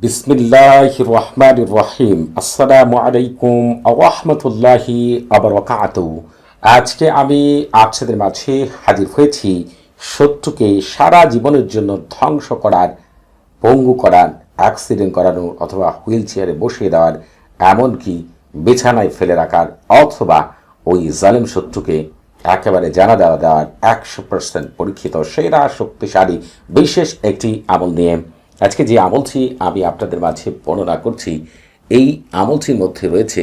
বিসমিল্লাহ রহমান রহিম আসসালামু আলাইকুম রহমতুল্লাহি আবরকাত আজকে আমি আপনাদের মাঝে হাজির হয়েছি শত্রুকে সারা জীবনের জন্য ধ্বংস করার, পঙ্গু করার, অ্যাক্সিডেন্ট করানো অথবা হুইল চেয়ারে বসিয়ে দেওয়ার, এমনকি বিছানায় ফেলে রাখার অথবা ওই জালেম শত্রুকে একেবারে জানা দেওয়া দেওয়ার একশো পার্সেন্ট পরীক্ষিত সেরা শক্তিশালী বিশেষ একটি আমল নিয়ে আজকে যে আমলটি আমি আপনাদের মাঝে বর্ণনা করছি, এই আমলটির মধ্যে রয়েছে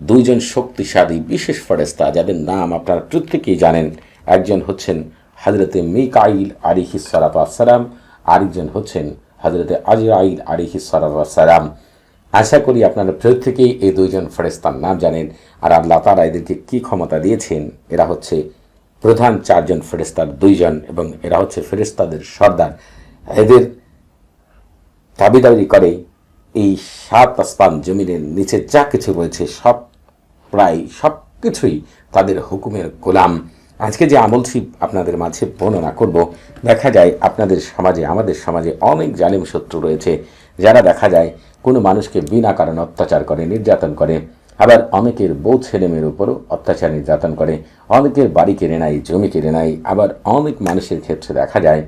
দুইজন শক্তিশালী বিশেষ ফরেস্তা যাদের নাম আপনারা প্রত্যেকেই জানেন। একজন হচ্ছেন হজরতে মিকাইল আলিহি সালাম আরেকজন হচ্ছেন হজরতে আজরাইল আলিহি সালাম আশা করি আপনারা প্রত্যেকেই এই দুইজন ফেরেস্তার নাম জানেন আর আল্লাহ তারা এদেরকে কী ক্ষমতা দিয়েছেন? এরা হচ্ছে প্রধান চারজন ফেরেস্তার দুইজন এবং এরা হচ্ছে ফেরেস্তাদের সর্দার। এদের দাবি দাবি করে। এই সাত আসমান জমিনের নিচে যা কিছু রয়েছে, সব প্রায় সব কিছুই তাদের হুকুমের গোলাম। আজকে যে আমলটি আপনাদের মাঝে বর্ণনা করব, দেখা যায় আপনাদের সমাজে, আমাদের সমাজে অনেক জালিম শত্রু রয়েছে। যারা দেখা যায় কোনো মানুষকে বিনা কারণে অত্যাচার করে, নির্যাতন করে। আবার অনেকের বউ ছেলে মেয়ের উপরও অত্যাচার, নির্যাতন করে। অনেকের বাড়ি কেড়ে নেয়, জমি কেড়ে নেয়। আবার অনেক মানুষের ক্ষেত্রে দেখা যায়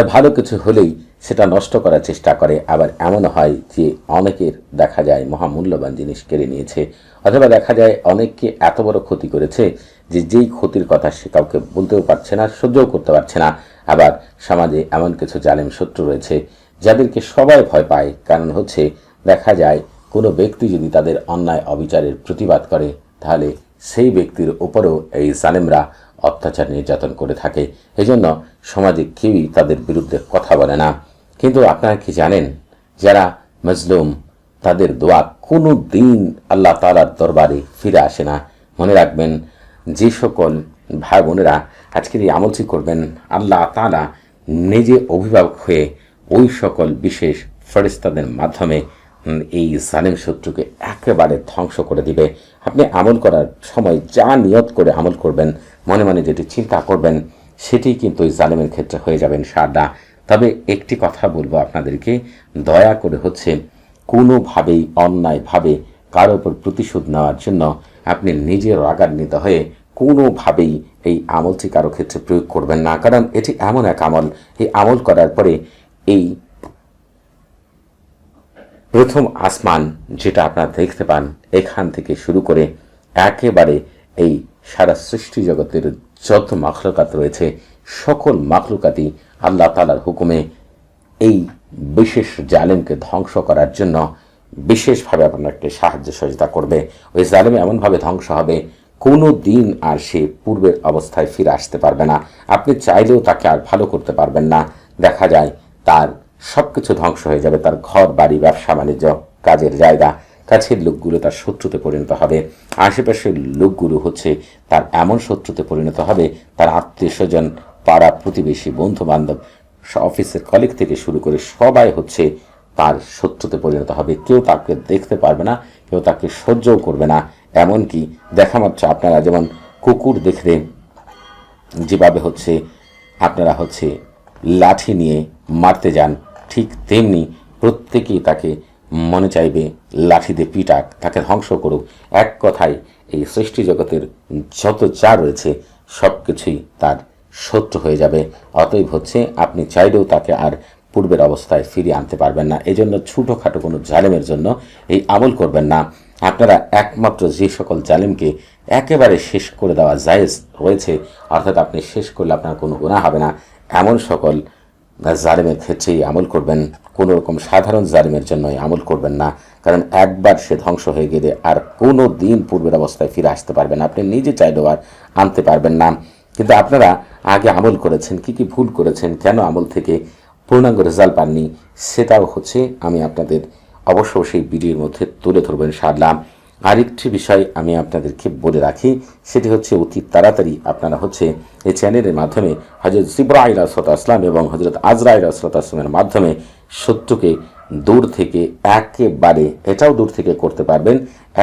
তা ভালো কিছু হলেই সেটা নষ্ট করার চেষ্টা করে। আবার এমন হয় যে অনেকের দেখা যায় মহামূল্যবান জিনিস কেড়ে নিয়েছে, অথবা দেখা যায় অনেককে এত বড় ক্ষতি করেছে যে যেই ক্ষতির কথা সে কাউকে বলতেও পারছে না, সহ্যও করতে পারছে না। আবার সমাজে এমন কিছু জালেম শত্রু রয়েছে যাদেরকে সবাই ভয় পায়। কারণ হচ্ছে, দেখা যায় কোনো ব্যক্তি যদি তাদের অন্যায় অবিচারের প্রতিবাদ করে, তাহলে সেই ব্যক্তির উপরও এই জালেমরা অত্যাচার নির্যাতন করে থাকে। এজন্য সমাজে কেউই তাদের বিরুদ্ধে কথা বলে না। কিন্তু আপনারা কি জানেন, যারা মজলুম, তাদের দোয়া কোনো দিন আল্লাহ তালার দরবারে ফিরে আসে না। মনে রাখবেন, যে সকল ভাই বোনেরা আজকের এই আমলটি করবেন, আল্লাহ তালা নিজে অভিভাবক হয়ে ওই সকল বিশেষ ফেরিস্তাদের মাধ্যমে এই জালেম শত্রুকে একেবারে ধ্বংস করে দিবে। আপনি আমল করার সময় যা নিয়ত করে আমল করবেন, মনে মনে যেটি চিন্তা করবেন, সেটি কিন্তু ওই জালেমের ক্ষেত্রে হয়ে যাবেন সারদা তবে একটি কথা বলব আপনাদেরকে, দয়া করে হচ্ছে কোনোভাবেই অন্যায়ভাবে কারও ওপর প্রতিশোধ নেওয়ার জন্য আপনি নিজে রাগান্বিত হয়ে কোনোভাবেই এই আমলটি কারও ক্ষেত্রে প্রয়োগ করবেন না। কারণ এটি এমন এক আমল, এই আমল করার পরে এই প্রথম আসমান যেটা আপনারা দেখতে পান, এখান থেকে শুরু করে একেবারে এই সারা সৃষ্টি জগতের যত মাখলুকাত রয়েছে, সকল মাখলুকাতই আল্লাহ তালার হুকুমে এই বিশেষ জালেমকে ধ্বংস করার জন্য বিশেষভাবে আপনাকে সাহায্য সহযোগিতা করবে। ওই জালেম এমনভাবে ধ্বংস হবে, কোনো দিন আর সে পূর্বের অবস্থায় ফিরে আসতে পারবে না। আপনি চাইলেও তাকে আর ভালো করতে পারবেন না। দেখা যায় তার সব কিছু ধ্বংস হয়ে যাবে তার ঘর, বাড়ি, ব্যবসা, বাণিজ্য, কাজের জায়গা। কাছের লোকগুলো তার শত্রুতে পরিণত হবে। আশেপাশের লোকগুলো হচ্ছে তার এমন শত্রুতে পরিণত হবে, তার আত্মীয় স্বজন, পাড়া প্রতিবেশী বন্ধু বান্ধব অফিসের কলিগ থেকে শুরু করে সবাই হচ্ছে তার শত্রুতে পরিণত হবে। কেউ তাকে দেখতে পারবে না, কেউ তাকে সহ্যও করবে না। এমনকি দেখা মাত্র আপনারা যেমন কুকুর দেখলে, যেভাবে হচ্ছে আপনারা হচ্ছে লাঠি নিয়ে মারতে যান ঠিক তেমনি প্রত্যেকেই তাকে মনে চাইবে লাঠি দিয়ে পিটাক, তাকে ধ্বংস করুক। এক কথায়, এই সৃষ্টি জগতের যত যা রয়েছে সব কিছুই তার শত্রু হয়ে যাবে। অতএব হচ্ছে, আপনি চাইলেও তাকে আর পূর্বের অবস্থায় ফিরিয়ে আনতে পারবেন না। এই জন্য ছোটোখাটো কোনো জালেমের জন্য এই আমল করবেন না। আপনারা একমাত্র যে সকল জালিমকে একেবারে শেষ করে দেওয়া জায়েজ রয়েছে, অর্থাৎ আপনি শেষ করলে আপনার কোনো গুণা হবে না। এমন সকল জালিমের ক্ষেত্রেই আমল করবেন, কোনো রকম সাধারণ জালিমের জন্যই আমল করবেন না। কারণ একবার সে ধ্বংস হয়ে গেলে আর কোনো দিন পূর্বের অবস্থায় ফিরে আসতে পারবেন আপনি নিজে চাইলেও আর আনতে পারবেন না। কিন্তু আপনারা আগে আমল করেছেন, কি কি ভুল করেছেন, কেন আমল থেকে পূর্ণাঙ্গ রেজাল্ট পাননি, সেটাও হচ্ছে আমি আপনাদের অবশ্য সেই ভিডিওর মধ্যে তুলে ধরবেন সারলাম আরেকটি বিষয় আমি আপনাদেরকে বলে রাখি, সেটি হচ্ছে অতি তাড়াতাড়ি আপনারা হচ্ছে এই চ্যানেলের মাধ্যমে হজরত জিব্রাইল আসরত আসলাম এবং হজরত আজরাইল আসরত আসলামের মাধ্যমে শত্রুকে দূর থেকে একেবারে, এটাও দূর থেকে করতে পারবেন,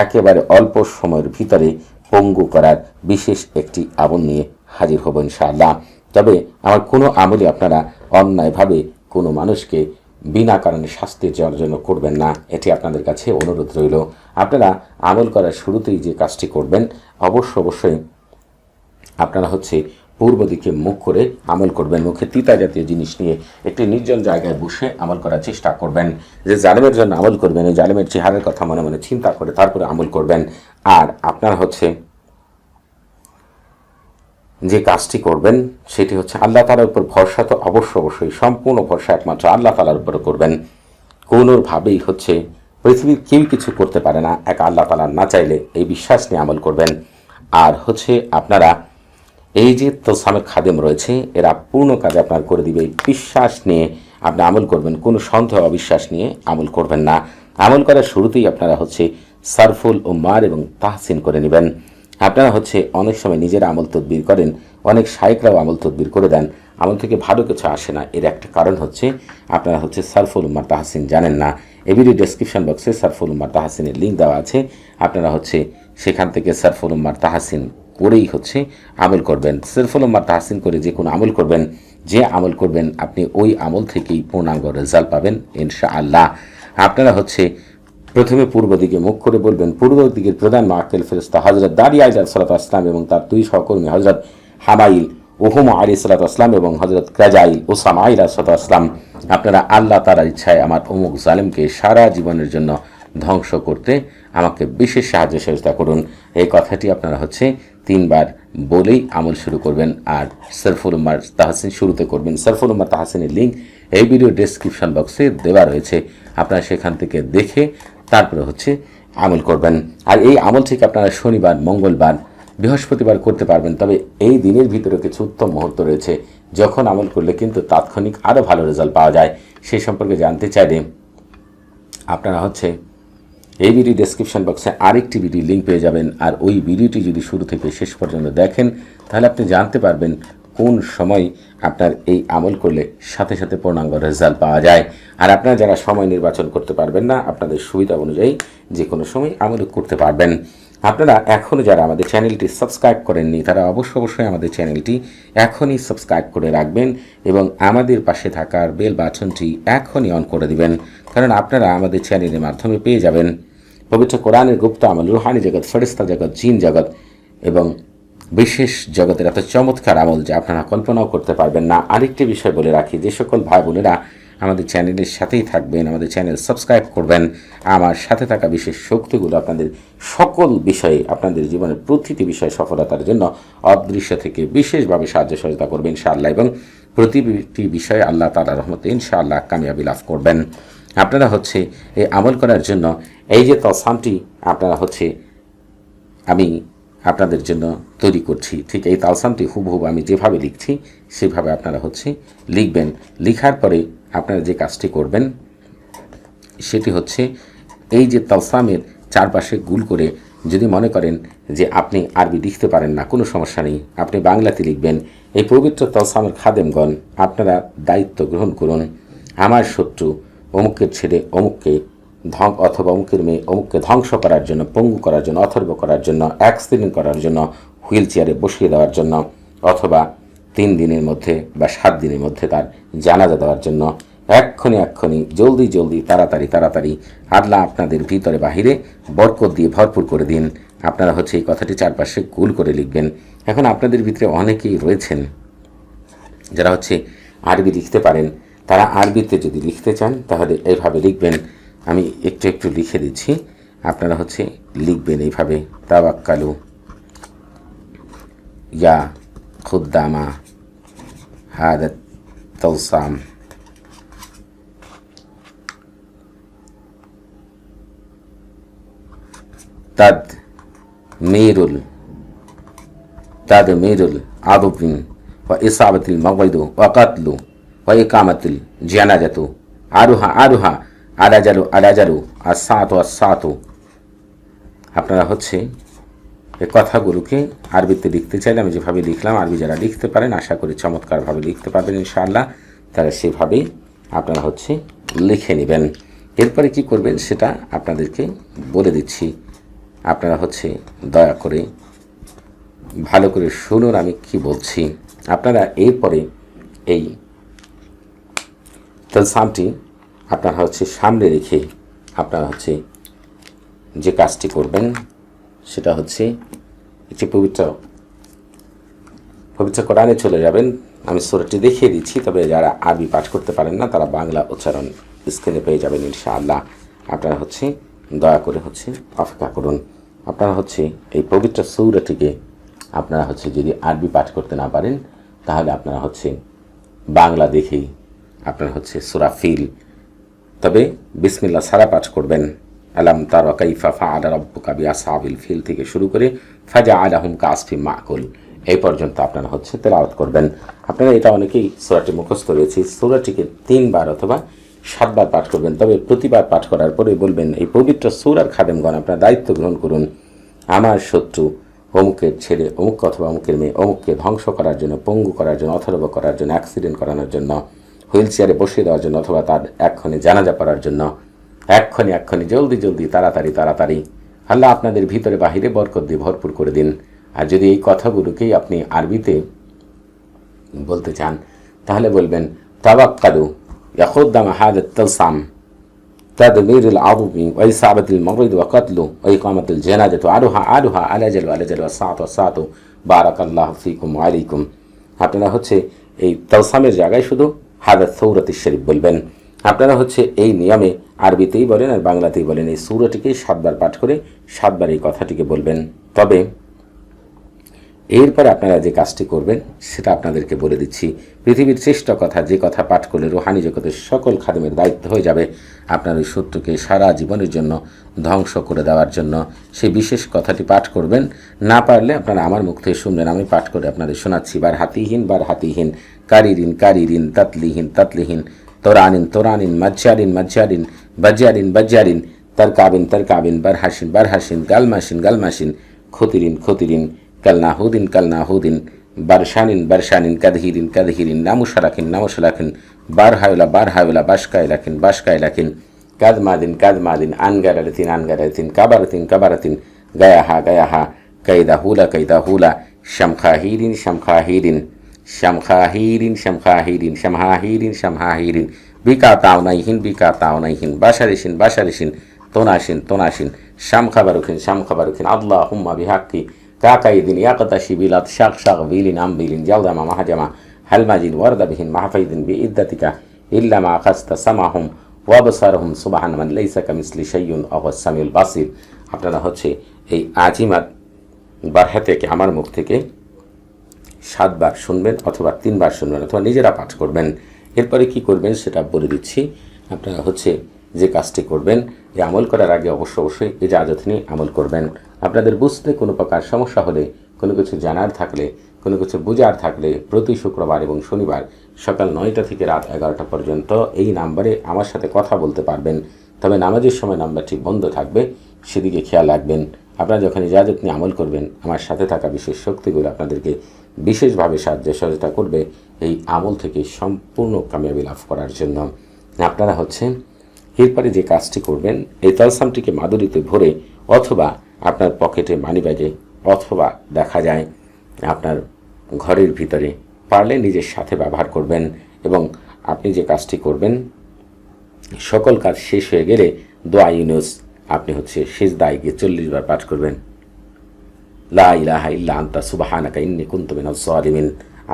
একেবারে অল্প সময়ের ভিতরে পঙ্গু করার বিশেষ একটি আমল নিয়ে হাজির হব ইনশাআল্লাহ। তবে আমার কোনো আমলই আপনারা অন্যায়ভাবে কোনো মানুষকে বিনা কারণে শাস্তি জন্য করবেন না, এটি আপনাদের কাছে অনুরোধ রইল। আপনারা আমল করার শুরুতেই যে কাজটি করবেন, অবশ্য অবশ্যই আপনারা হচ্ছে পূর্ব দিকে মুখ করে আমল করবেন, মুখে তিতা জাতীয় জিনিস নিয়ে একটি নির্জন জায়গায় বসে আমল করার চেষ্টা করবেন। যে জালেমের জন্য আমল করবেন এই জালেমের চেহারের কথা মনে মনে চিন্তা করে তারপরে আমল করবেন। আর আপনারা হচ্ছে যে কাজটি করবেন, সেটি হচ্ছে আল্লাহ তালার উপর ভরসা তো অবশ্য অবশ্যই, সম্পূর্ণ ভরসা একমাত্র আল্লাহ তালার উপর করবেন। কোনোভাবেই হচ্ছে পৃথিবীর কেউ কিছু করতে পারে না, এক আল্লাহ তালা না চাইলে এই বিশ্বাস নিয়ে আমল করবেন। আর হচ্ছে আপনারা, এই যে তোসামের খাদেম রয়েছে, এরা পূর্ণ কাজ আপনার করে দিবে বিশ্বাস নিয়ে আপনি আমল করবেন, কোনো সন্দেহ, অবিশ্বাস নিয়ে আমল করবেন না। আমল করার শুরুতেই আপনারা হচ্ছে সারফুল ও মার এবং তাহসিন করে নেবেন। আপনারা হচ্ছে অনেক সময় নিজেরা আমল তদবির করেন, অনেক শায়করাও আমল তদবির করে দেন, আমল থেকে ভালো কিছু আসে না। এর একটা কারণ হচ্ছে আপনারা হচ্ছে সারফুল উম্মার তাহাসিন জানেন না। এবিডি ডেসক্রিপশন বক্সে সারফুল উম্মার তাহাসিনের লিঙ্ক দেওয়া আছে। আপনারা হচ্ছে সেখান থেকে সারফুল উম্মার তাহাসিন করেই হচ্ছে আমল করবেন। সারফুল উম্মার তাহাসিন করে যে কোনো আমল করবেন, যে আমল করবেন, আপনি ওই আমল থেকেই পূর্ণাঙ্গ রেজাল্ট পাবেন ইনশা আল্লাহ আপনারা হচ্ছে প্রথমে পূর্ব দিকে মুখ করে বলবেন, পূর্ব দিকের প্রধান মাকেল ফেরস্তা হজরত দারি আইজাল সালাত আসলাম এবং তার দুই সহকর্মী হজরত হামাইল ওহুম আলী সালাত আসলাম এবং হজরত ক্রাজাইল ওসাম আইলা সালাত আসলাম আপনারা আল্লাহ তারার ইচ্ছায় আমার অমুক জালেমকে সারা জীবনের জন্য ধ্বংস করতে আমাকে বিশেষ সাহায্য সহযোগিতা করুন। এই কথাটি আপনারা হচ্ছে তিনবার বলেই আমল শুরু করবেন আর সরফুল উম্মার তাহাসিন শুরুতে করবেন। সরফুল উম্মার তাহাসিনের লিঙ্ক এই ভিডিও ডেসক্রিপশন বক্সে দেওয়া রয়েছে। আপনারা সেখান থেকে দেখে তারপরে হচ্ছে আমল করবেন। আর এই আমল থেকে আপনারা শনিবার, মঙ্গলবার, বৃহস্পতিবার করতে পারবেন। তবে এই দিনের ভিতরে কিছু উত্তম মুহূর্ত রয়েছে। যখন আমল করলে কিন্তু তাৎক্ষণিক আরও ভালো রেজাল্ট পাওয়া যায়। সেই সম্পর্কে জানতে চাইলে আপনারা হচ্ছে এই ভিডিও ডেসক্রিপশন বক্সে আরেকটি ভিডিও লিঙ্ক পেয়ে যাবেন। আর ওই ভিডিওটি যদি শুরু থেকে শেষ পর্যন্ত দেখেন, তাহলে আপনি জানতে পারবেন কোন সময় আপনার এই আমল করলে সাথে সাথে পূর্ণাঙ্গ রেজাল্ট পাওয়া যায়? আর আপনারা যারা সময় নির্বাচন করতে পারবেন না, আপনাদের সুবিধা অনুযায়ী যে কোনো সময় আমল করতে পারবেন। আপনারা এখনও যারা আমাদের চ্যানেলটি সাবস্ক্রাইব করেননি, তারা অবশ্য অবশ্যই আমাদের চ্যানেলটি এখনই সাবস্ক্রাইব করে রাখবেন এবং আমাদের পাশে থাকার বেল বাটনটি এখনই অন করে দিবেন, কারণ আপনারা আমাদের চ্যানেলের মাধ্যমে পেয়ে যাবেন। পবিত্র কোরআনের গুপ্ত আমল রুহানি জগৎ ফেরিস্তা জগৎ, জিন জগৎ এবং বিশেষ জগতের এত চমৎকার আমল যে আপনারা কল্পনাও করতে পারবেন না। আরেকটি বিষয় বলে রাখি, যে সকল ভাই বোনেরা আমাদের চ্যানেলের সাথেই থাকবেন, আমাদের চ্যানেল সাবস্ক্রাইব করবেন। আমার সাথে থাকা বিশেষ শক্তিগুলো আপনাদের সকল বিষয়ে, আপনাদের জীবনের প্রতিটি বিষয়ে সফলতার জন্য অদৃশ্য থেকে বিশেষভাবে সাহায্য সহযোগিতা করবেন ইনশাআল্লাহ এবং প্রতিটি বিষয়ে আল্লাহ তালা রহমতে ইনশাআল্লাহ কামিয়াবি লাভ করবেন। আপনারা হচ্ছে এই আমল করার জন্য, এই যে তসামটি আপনারা হচ্ছে আমি আপনাদের জন্য তৈরি করছি। ঠিক এই তালসামটি হুবহুব আমি যেভাবে লিখছি, সেভাবে আপনারা হচ্ছে লিখবেন। লিখার পরে আপনারা যে কাজটি করবেন, সেটি হচ্ছে এই যে তালসামের চারপাশে গুল করে যদি মনে করেন যে আপনি আরবি লিখতে পারেন না, কোনো সমস্যা নেই। আপনি বাংলাতে লিখবেন, এই পবিত্র তালসামের খাদেমগণ, আপনারা দায়িত্ব গ্রহণ করুন। আমার শত্রু অমুকের ছেলে অমুককে ধ্বং অথবা অমুকের মেয়ে অমুককে ধ্বংস করার জন্য, পঙ্গু করার জন্য, অথর্ব করার জন্য অ্যাক্সিডেন্ট করার জন্য হুইল চেয়ারে বসিয়ে দেওয়ার জন্য, অথবা তিন দিনের মধ্যে বা সাত দিনের মধ্যে তার জানাজা দেওয়ার জন্য এক্ষণি এক্ষণি জলদি জলদি, তাড়াতাড়ি তাড়াতাড়ি আল্লাহ আপনাদের ভিতরে বাহিরে বরকত দিয়ে ভরপুর করে দিন। আপনারা হচ্ছে এই কথাটি চারপাশে গুল করে লিখবেন। এখন আপনাদের ভিতরে অনেকেই রয়েছেন যারা হচ্ছে আরবি লিখতে পারেন। তারা আরবিতে যদি লিখতে চান, তাহলে এইভাবে লিখবেন আমি একটু একটু লিখে দিচ্ছি। আপনারা হচ্ছে লিখবেন এইভাবে। তাবাক্কালু ইয়া খুদ্দামা হাদাত তৌসাম তাদ মেরুল তাদ মেরুল আদবিন ওয়া ইসাবাতিল মগৈদু ওয়া কাতলু ওয়া ইকামাতিল জানাজাতু। আরুহা আরুহা আলাজালু আলাজালু আর আসাতু। আপনারা হচ্ছে এই কথাগুলোকে আরবিতে লিখতে চাইলে আমি যেভাবে লিখলাম, আরবি যারা লিখতে পারেন, আশা করি চমৎকারভাবে লিখতে পারবেন ইনশাআল্লাহ। তারা সেভাবেই আপনারা হচ্ছে লিখে নেবেন। এরপরে কি করবেন সেটা আপনাদেরকে বলে দিচ্ছি। আপনারা হচ্ছে দয়া করে, ভালো করে শুনুন আমি কি বলছি। আপনারা এরপরে এই তালসামটি আপনারা হচ্ছে সামনে রেখে আপনারা হচ্ছে যে কাজটি করবেন, সেটা হচ্ছে একটি পবিত্র পবিত্র কোরআনে চলে যাবেন। আমি সুরটি দেখিয়ে দিচ্ছি, তবে যারা আরবি পাঠ করতে পারেন না, তারা বাংলা উচ্চারণ স্ক্রিনে পেয়ে যাবেন ইনশাআল্লাহ। আপনারা হচ্ছে দয়া করে হচ্ছে অপেক্ষা করুন। আপনারা হচ্ছে এই পবিত্র সৌরটিকে আপনারা হচ্ছে যদি আরবি পাঠ করতে না পারেন, তাহলে আপনারা হচ্ছে বাংলা দেখেই আপনারা হচ্ছে সুরাফিল তবে বিসমিল্লা সারা পাঠ করবেন। আলাম তার কাইফা ফা আলা রব্বুকা বিআসহাবিল ফিল থেকে শুরু করে ফাজা আলাহুম কাসফি মাকুল। এই পর্যন্ত আপনারা হচ্ছে তেলাওয়াত করবেন। আপনারা এটা অনেকেই সূরাটি মুখস্থ রয়েছে, সূরাটিকে তিনবার অথবা সাতবার পাঠ করবেন। তবে প্রতিবার পাঠ করার পরে বলবেন, এই পবিত্র সূরার খাদেমগণ, আপনার দায়িত্ব গ্রহণ করুন। আমার শত্রু অমুকের ছেলে অমুক অথবা অমুকের মেয়ে অমুককে ধ্বংস করার জন্য, পঙ্গু করার জন্য, অথর্ব করার জন্য অ্যাক্সিডেন্ট করানোর জন্য হুইল চেয়ারে বসিয়ে দেওয়ার জন্য অথবা তার এক্ষণে জানাজা করার জন্য এক্ষণে এক্ষণে জলদি জলদি তাড়াতাড়ি তাড়াতাড়ি আল্লাহ আপনাদের ভিতরে বাহিরে বরকত দিয়ে ভরপুর করে দিন আর যদি এই কথাগুলোকেই আপনি আরবিতে বলতে চান তাহলে বলবেন তাবাক্কালু ইয়াখুদ্দাম হাদ তালসাম تدمير العظم وإصابة المريض وقتله وإقامة الجنازة وعلها عالها على جل وعلى جل والساعة والساعة بارك الله فيكم وعليكم আপনারা হচ্ছে এই তালসামের জায়গায় শুধু হাদাত সৌরাতি শরীফ বলবেন। আপনারা হচ্ছে এই নিয়মে আরবিতেই বলেন আর বাংলাতেই বলেন। এই সৌরাটিকে সাতবার পাঠ করে সাতবার এই কথাটিকে বলবেন। তবে এরপরে আপনারা যে কাজটি করবেন, সেটা আপনাদেরকে বলে দিচ্ছি। পৃথিবীর শ্রেষ্ঠ কথা, যে কথা পাঠ করলে রোহানি জগতের সকল খাদেমের দায়িত্ব হয়ে যাবে। আপনার ওই শত্রুকে সারা জীবনের জন্য ধ্বংস করে দেওয়ার জন্য সেই বিশেষ কথাটি পাঠ করবেন। না পারলে আপনারা আমার মুখ থেকে শুনবেন, আমি পাঠ করে আপনাদের শোনাচ্ছি। বার হাতিহীন বার হাতিহীন, কারিরিন কারিরিন, তাতলিহীন তাতলিহীন, তোরানিন তোরানিন মজ্জারিন মজ্জারিন বজ্জারিন বজ্জারিন তরকাবিন তরকাবিন বারহাসিন বারহাসিন গালমাসিন গালমাসিন খতিরিন খতিরিন কালনাহুদিন কালনাহুদিন বারশানিন বারশানিন, কাদহিরিন কাদহিরিন নামুশারাখিন নামুশারাখিন বারহায়লা বারহায়লা বাসকায় রাখিন বাসকায় রাখিন কাদমাদিন কাদমাদিন আনগারালিন আনগারালিন কাবারাতিন কাবারাতিন, গায়াহা গায়াহা কৈদা হুলা কৈদা হুলা শামখাহিরিন শামখাহিরিন শামখাহিরিন শামখাহিরিন, শামহাহিরিন শামহাহিরিন বিকা তাওনাইহিন বিকা তাওনাইহিন বাসারিসিন বাসারিসিন তোনাসিন তোনাসিন শাম খাবারুখিন শাম খাবারুখিন আল্লাহ হুম্মা বিহাক্কি কাকাইদিন ইয়াকতাশি বিলাত শাক শাক বিলিন আম বিলিন জালদামা মাহাজামা হালমাজিন ওয়ারদাবিহিন মাহফাইদিন বি ইদ্দাতিকা ইল্লামা আখাস্তা সামাহুম ওয়াবসারহুম সুবাহান মান লাইসা কামিসলি শাইয়ুন অহুয়াস সামিউল বাসির। আপনারা হচ্ছে এই আজিমাত বারহা থেকে আমার মুখ থেকে সাতবার শুনবেন অথবা তিনবার শুনবেন অথবা নিজেরা পাঠ করবেন। এরপরে কি করবেন সেটা বলে দিচ্ছি। আপনারা হচ্ছে যে কাজটি করবেন যে আমল করার আগে অবশ্য অবশ্যই ইজাজত নিয়ে আমল করবেন। আপনাদের বুঝতে কোনো প্রকার সমস্যা হলে, কোনো কিছু জানার থাকলে, কোনো কিছু বোঝার থাকলে প্রতি শুক্রবার এবং শনিবার সকাল নয়টা থেকে রাত এগারোটা পর্যন্ত এই নাম্বারে আমার সাথে কথা বলতে পারবেন। তবে নামাজের সময় নাম্বারটি বন্ধ থাকবে, সেদিকে খেয়াল রাখবেন। আপনারা যখন ইজাজত নিয়ে আমল করবেন, আমার সাথে থাকা বিশেষ শক্তিগুলো আপনাদেরকে বিশেষভাবে সাহায্য সহযোগিতা করবে এই আমল থেকে সম্পূর্ণ কামিয়াবি লাভ করার জন্য। আপনারা হচ্ছে এরপরে যে কাজটি করবেন, এই তালসামটিকে মাদুরিতে ভরে অথবা আপনার পকেটে মানি ব্যাগে অথবা দেখা যায় আপনার ঘরের ভিতরে। পারলে নিজের সাথে ব্যবহার করবেন এবং আপনি যে কাজটি করবেন, সকল কাজ শেষ হয়ে গেলে দোয়া ইউনুস, আপনি হচ্ছে শেষ দায় গিয়ে চল্লিশ বার পাঠ করবেন। লা ইলাহা ইল্লা আন্তা, সুবাহানাকা, ইন্নি কুনতু মিনাজ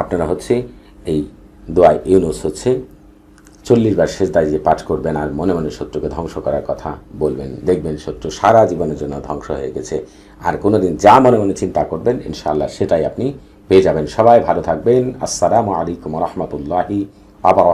আপনারা হচ্ছে এই দোয়া ইউনুস হচ্ছে চল্লিশ বার শেষ দায় যে পাঠ করবেন আর মনে মনে শত্রুকে ধ্বংস করার কথা বলবেন। দেখবেন শত্রু সারা জীবনের জন্য ধ্বংস হয়ে গেছে। আর কোনো দিন যা মনে মনে চিন্তা করবেন ইনশাল্লাহ সেটাই আপনি পেয়ে যাবেন। সবাই ভালো থাকবেন। আসসালামু আলাইকুম রহমতুল্লাহি আবার